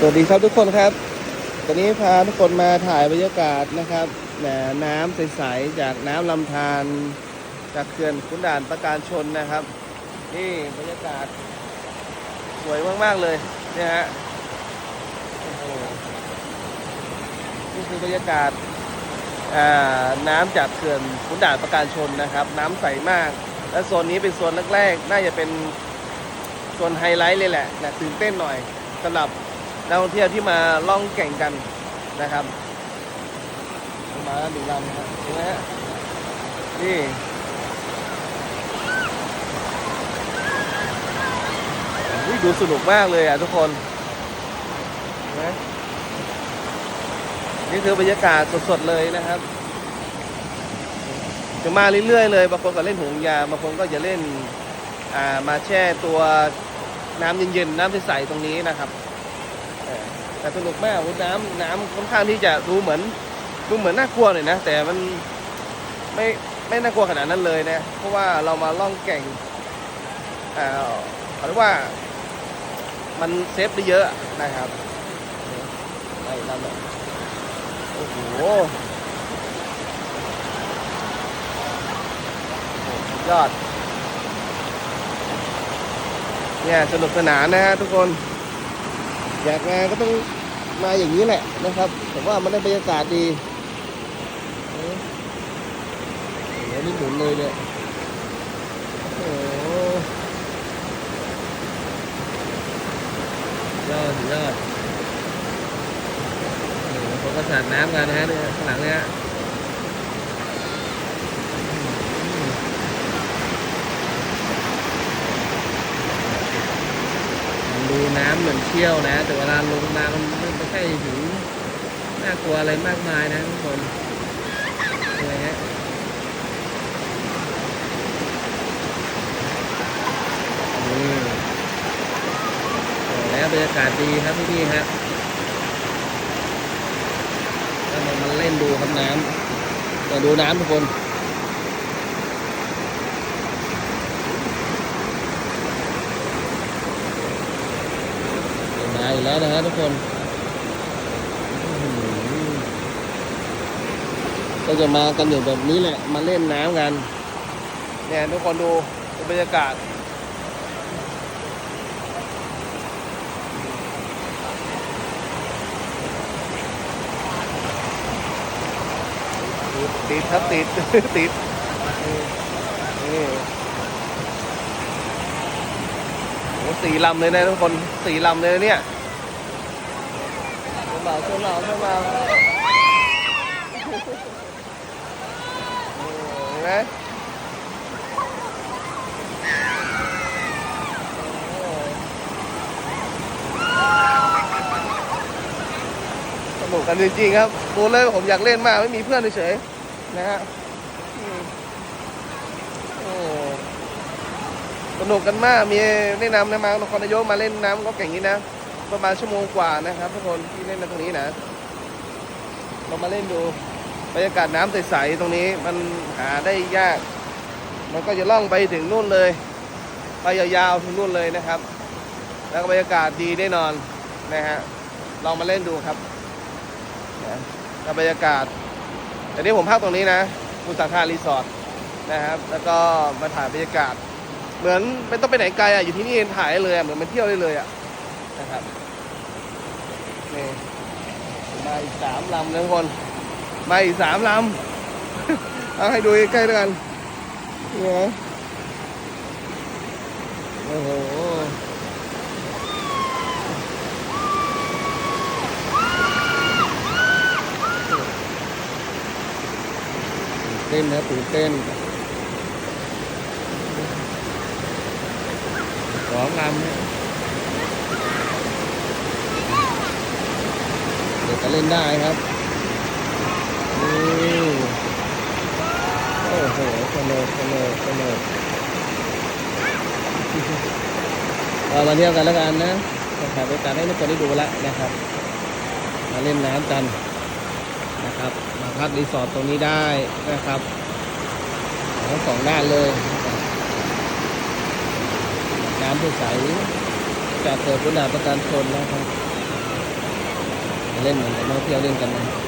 สวัสดีครับทุกคนครับ ตอนนี้พาทุกคนมาถ่ายบรรยากาศนะครับแหน้ำใสๆจากน้ำลำธารจากเขื่อนขุนด่านประการชนนะครับ นี่บรรยากาศสวยมากๆเลยเนี่ยฮะนี่คือบรรยากาศน้ำจากเขื่อนขุนด่านประการชนนะครับ น้ำใสมาก และโซนนี้เป็นโซนแรกๆน่าจะเป็นโซนไฮไลท์เลยแหละนะตื่นเต้นหน่อยสำหรับ นักท่องเที่ยวที่มาล่องแก่งกันนะครับมาแล้วดูลำครับเห็นไหมฮะนี่อุ๊ยดูสนุกมากเลยอะทุกคนเห็นไหมนี่คือบรรยากาศสดๆเลยนะครับจะมาเรื่อยๆเลยบางคนก็เล่นหงยางบางคนก็จะเล่นอ่ามาแช่ตัวน้ำเย็นๆน้ำใสๆตรงนี้นะครับ แต่สนุกมากอุ๊ยน้ำน้ำค่อนข้างที่จะดูเหมือนดูเหมือนน่ากลัวหน่อยนะ แต่มันไม่ไม่น่ากลัวขนาดนั้นเลยนะเพราะว่าเรามาล่องแก่งอ่าเอาเรียกว่า มันเซฟได้เยอะนะครับไล่ลำเลยโอ้โหยอดเนี่ยสนุกสนานนะฮะทุกคน อยากมาก็ต้องมาอย่างนี้แหละนะครับผมว่ามันได้บรรยากาศดีโอ้โหนี่หมุนเลยเนี่ยโอ้ยอดยอดเขาก็สาดน้ำกันนะฮะเนี่ยข้างหลังเนี่ยมันดูน้ำ เหมือนเชี่ยวนะ แต่เวลาลงมามันไม่ใช่ถึงน่ากลัวอะไรมากมายนะทุกคนอะไรฮะนี่โอ้แล้วบรรยากาศดีครับพี่ๆครับก็มามาเล่นดูครับน้ำมาดูน้ำทุกคนมา อีกแล้วนะฮะทุกคนก็จะมากันอยู่แบบนี้แหละ มาเล่นน้ำกัน เนี่ยทุกคนดูบรรยากาศติดครับติดติดนี่โอ้สี่ลำเลยนะทุกคนสี่ลำเลยเนี่ย เชื่อเปล่าเชื่อเปล่าเชื่อเปล่าโอ้เห็นไหมโอ้สนุกกันจริงๆครับดูเลยผมอยากเล่นมากไม่มีเพื่อนเฉยๆนะฮะสนุกกันมาก มีแนะนำนะมานครนายกมาเล่นน้ำก็เก่งนี้นะ ประมาณชั่วโมงกว่านะครับทุกคนที่เล่นตรงนี้นะ เรามาเล่นดูบรรยากาศน้ำใสๆตรงนี้มันหาได้ยาก มันก็จะล่องไปถึงนู่นเลย ไปยาวๆถึงนู่นเลยนะครับ แล้วก็บรรยากาศดีแน่นอนนะฮะลองมาเล่นดูครับนะบรรยากาศแต่นี้ผมพักตรงนี้นะคุสังคารีสอร์ทนะครับ แล้วก็มาถ่ายบรรยากาศ เหมือนไม่ต้องไปไหนไกลอะอยู่ที่นี่เองถ่ายเลยอะเหมือนมาเที่ยวได้เลยอะ นะครับนี่มาอีกสามลำนะทุกคนมาอีกสามลำเอาให้ดูใกล้ๆด้วยกันนี่นะโอ้โหตื่นเต้นนะตื่นเต้นสองลำเนี่ยเด็ กก็เล่นได้ครับนี่โอ้โหสนุกสนุกสนุกเรามาเที่ยวกันแล้วกันนะถ่ายบรรยากาศให้ทุกคนได้ดูแล้วนะครับ มาเล่นน้ำกันนะครับ มาพักรีสอร์ทตรงนี้ได้นะครับทั้งสองด้านเลยน้ำใสจากเกิดพุทธาประการชนนะครับ เล่นเหมือนนักเที่ยวเล่นกันนะ